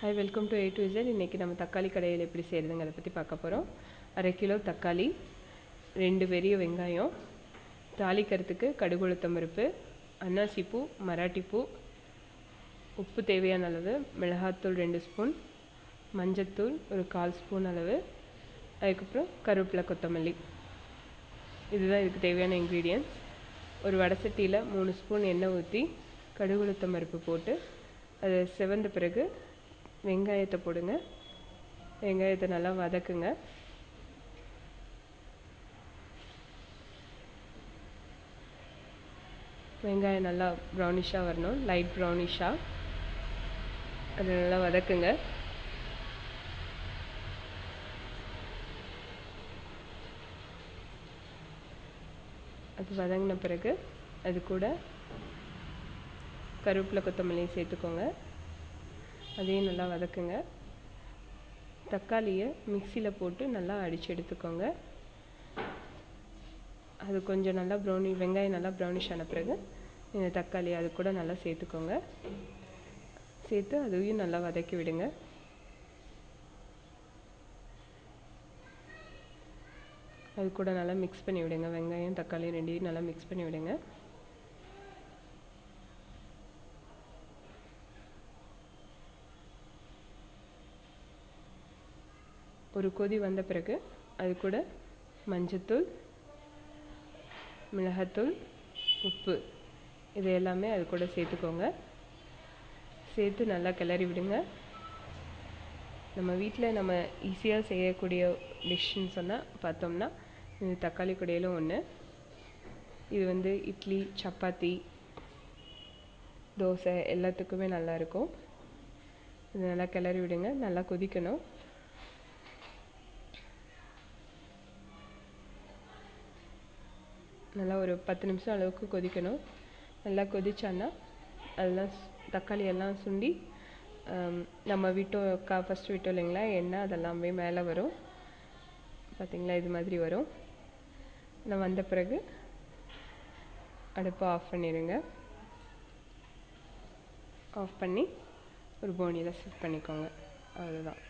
Hi welcome to A to Z இன்றைக்கி நம்ம தக்காளி கடையில் எப்படி செய்கிறதுங்கிறத பற்றி பார்க்க போகிறோம் அரை கிலோ தக்காளி ரெண்டு பெரிய வெங்காயம் தாளிக்கிறதுக்கு கடுகு உளுத்தம் பருப்பு அன்னாசிப்பூ மராட்டிப்பூ உப்பு தேவையான அளவு மிளகாத்தூள் ரெண்டு ஸ்பூன் மஞ்சத்தூள் ஒரு கால் ஸ்பூன் அளவு அதுக்கப்புறம் கருவேப்பிலை கொத்தமல்லி. இதுதான் இதுக்கு தேவையான இன்க்ரீடியன்ட்ஸ் ஒரு வடை சட்டியில் மூணு ஸ்பூன் எண்ணெய் ஊற்றி கடுகுளுத்தம் பருப்பு போட்டு அது செவந்த பிறகு வெங்காயத்தை போடுங்க. வெங்காயத்தை நல்லா வதக்குங்க. வெங்காயம் நல்லா ப்ரௌனிஷாக வரணும். லைட் ப்ரௌனிஷாக அது நல்லா வதக்குங்க. அது வதங்கின பிறகு அது கூட கருவேப்பிலை கொத்தமல்லியும் சேர்த்துக்கோங்க. அதையும் நல்லா வதக்குங்க. தக்காளியை மிக்சியில் போட்டு நல்லா அடித்து எடுத்துக்கோங்க. அது கொஞ்சம் நல்லா ப்ரௌனி வெங்காயம் நல்லா ப்ரௌனிஷ் ஆன பிறகு இந்த தக்காளி அது கூட நல்லா சேர்த்துக்கோங்க. சேர்த்து அதையும் நல்லா வதக்கி விடுங்க. அது கூட நல்லா மிக்ஸ் பண்ணி விடுங்க. வெங்காயம் தக்காளி ரெண்டையும் நல்லா மிக்ஸ் பண்ணி விடுங்க. ஒரு கொதி வந்த பிறகு அது கூட மஞ்சத்தூள் மிளகாத்தூள் உப்பு. இது எல்லாமே அது கூட சேர்த்துக்கோங்க. சேர்த்து நல்லா கிளறி விடுங்க. நம்ம வீட்டில் நம்ம ஈஸியாக செய்யக்கூடிய டிஷ்ஷுன்னு சொன்னால் பார்த்தோம்னா இது தக்காளி குடையிலும் ஒன்று இது வந்து இட்லி சப்பாத்தி தோசை எல்லாத்துக்குமே நல்லாயிருக்கும் இது நல்லா கிளறி விடுங்க. நல்லா கொதிக்கணும். நல்லா ஒரு பத்து நிமிஷம் அளவுக்கு கொதிக்கணும். நல்லா கொதிச்சான்னா அதெல்லாம் தக்காளி எல்லாம் சுண்டி நம்ம விட்டோம் கா ஃபஸ்ட்டு விட்டோம் இல்லைங்களா எண்ணெய் அதெல்லாமே மேலே வரும். பார்த்திங்களா இது மாதிரி வரும். நான் வந்த பிறகு அடுப்பை ஆஃப் பண்ணிடுங்க ஆஃப் பண்ணி ஒரு போனியில் செட் பண்ணிக்கோங்க. அவ்வளோதான்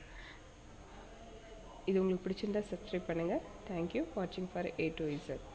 இது உங்களுக்கு பிடிச்சிருந்தா சப்ஸ்கிரைப் பண்ணுங்கள் தேங்க்யூ வாட்சிங் ஃபார் ஏ டு இசட்